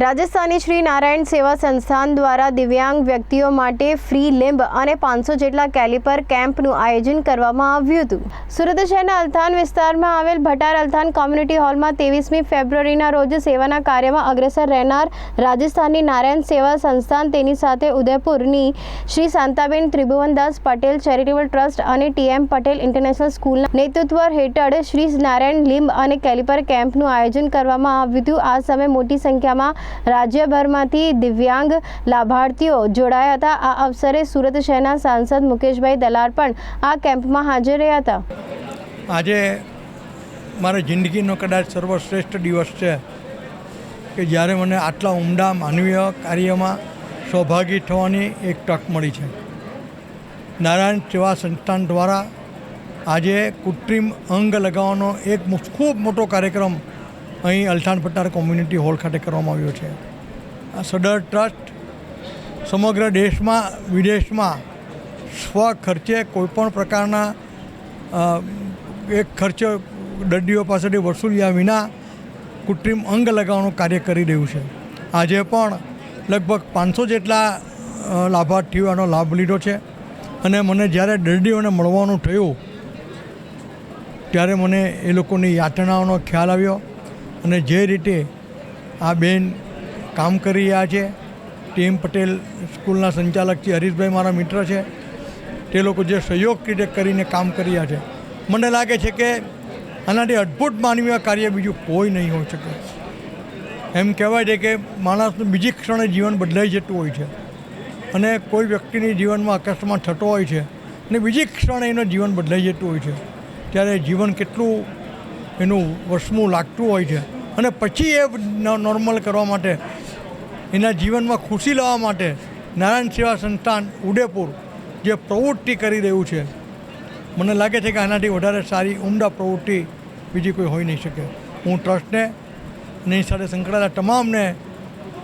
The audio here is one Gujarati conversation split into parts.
રાજસ્થાની શ્રી નારાયણ સેવા સંસ્થાન દ્વારા દિવ્યાંગ વ્યક્તિઓ માટે ફ્રી લિંબ અને પાંચસો જેટલા કેલિપર કેમ્પનું આયોજન કરવામાં આવ્યું હતું. સુરત શહેરના અલથાન વિસ્તારમાં આવેલ ભટાર અલથાન કોમ્યુનિટી હોલમાં ત્રેવીસમી ફેબ્રુઆરીના રોજ સેવાના કાર્યમાં અગ્રેસર રહેનાર રાજસ્થાનની નારાયણ સેવા સંસ્થાન તેની સાથે ઉદયપુરની શ્રી શાંતાબેન ત્રિભુવનદાસ પટેલ ચેરિટેબલ ટ્રસ્ટ અને ટીએમ પટેલ ઇન્ટરનેશનલ સ્કૂલના નેતૃત્વ હેઠળ શ્રી નારાયણ લિંબ અને કેલિપર કેમ્પનું આયોજન કરવામાં આવ્યું હતું. આ સમયે મોટી સંખ્યામાં રાજ્યભરમાંથી દિવ્યાંગ લાભાર્થીઓ જોડાયા હતા. આ અવસરે સુરત શહેરના સાંસદ મુકેશભાઈ દલાર પણ આ કેમ્પમાં હાજર રહ્યા હતા. આજે મારા જિંદગીનો કદાચ સર્વશ્રેષ્ઠ દિવસ છે કે જ્યારે મને આટલા ઉમદા માનવીય કાર્યમાં સૌભાગી થવાની એક તક મળી છે. નારાયણ સેવા સંસ્થાન દ્વારા આજે કૃત્રિમ અંગ લગાવવાનો એક ખૂબ મોટો કાર્યક્રમ અહીં અલથાણ પટાર કોમ્યુનિટી હોલ ખાતે કરવામાં આવ્યો છે. આ સદર ટ્રસ્ટ સમગ્ર દેશમાં, વિદેશમાં સ્વ ખર્ચે કોઈપણ પ્રકારના એક ખર્ચ દર્દીઓ પાસેથી વસૂલ્યા વિના કૃત્રિમ અંગ લગાવવાનું કાર્ય કરી રહ્યું છે. આજે પણ લગભગ પાંચસો જેટલા લાભાર્થીઓ આનો લાભ લીધો છે અને મને જ્યારે દર્દીઓને મળવાનું થયું, ત્યારે મને એ લોકોની યાતનાઓનો ખ્યાલ આવ્યો. અને જે રીતે આ બેન કામ કરી રહ્યા છે, ટીમ પટેલ સ્કૂલના સંચાલક છે, હરીશભાઈ મારા મિત્ર છે, તે લોકો જે સહયોગ રીતે કરીને કામ કરી રહ્યા છે. મને લાગે છે કે આનાથી અદ્ભુત માનવીય કાર્ય બીજું કોઈ નહીં હોઈ શકે. એમ કહેવાય છે કે માણસનું બીજી ક્ષણે જીવન બદલાઈ જતું હોય છે અને કોઈ વ્યક્તિની જીવનમાં અકસ્માત થતો હોય છે અને બીજી ક્ષણે એનું જીવન બદલાઈ જતું હોય છે. ત્યારે જીવન કેટલું એનું વસમું લાગતું હોય છે. અને પછી એ નોર્મલ કરવા માટે, એના જીવનમાં ખુશી લાવવા માટે નારાયણ સેવા સંસ્થાન ઉદયપુર જે પ્રવૃત્તિ કરી રહ્યું છે, મને લાગે છે કે આનાથી વધારે સારી ઉમદા પ્રવૃત્તિ બીજી કોઈ હોઈ નહીં શકે. હું ટ્રસ્ટને, એની સાથે સંકળાયેલા તમામને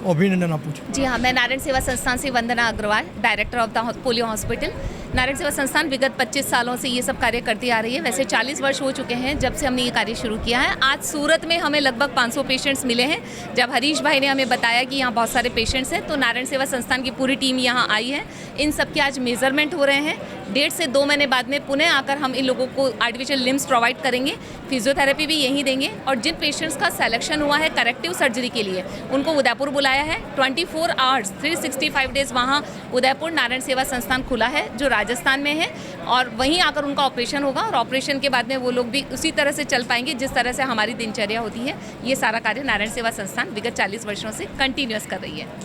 अभिनंदन आप जी हाँ मैं नारायण सेवा संस्थान से Vandana Agarwal director of the polio hospital Narayan Seva Sansthan विगत 25 सालों से ये सब कार्य करती आ रही है। वैसे 40 वर्ष हो चुके हैं जब से हमने ये कार्य शुरू किया है। आज सूरत में हमें लगभग 500 पेशेंट्स मिले हैं। जब हरीश भाई ने हमें बताया कि यहाँ बहुत सारे पेशेंट्स हैं तो नारायण सेवा संस्थान की पूरी टीम यहाँ आई है। इन सब के आज मेज़रमेंट हो रहे हैं। डेढ़ से दो महीने बाद में पुनः आकर हम इन लोगों को आर्टिफिशियल लिम्स प्रोवाइड करेंगे। फिजियोथेरेपी भी यहीं देंगे। और जिन पेशेंट्स का सेलेक्शन हुआ है करेक्टिव सर्जरी के लिए, उनको उदयपुर बुलाया है। 24 फोर आवर्स 365 डेज़ वहाँ उदयपुर नारायण सेवा संस्थान खुला है, जो राजस्थान में है। और वहीं आकर उनका ऑपरेशन होगा और ऑपरेशन के बाद में वो लोग भी उसी तरह से चल पाएँगे, जिस तरह से हमारी दिनचर्या होती है। ये सारा कार्य नारायण सेवा संस्थान विगत 40 वर्षों से कंटिन्यूस कर रही है।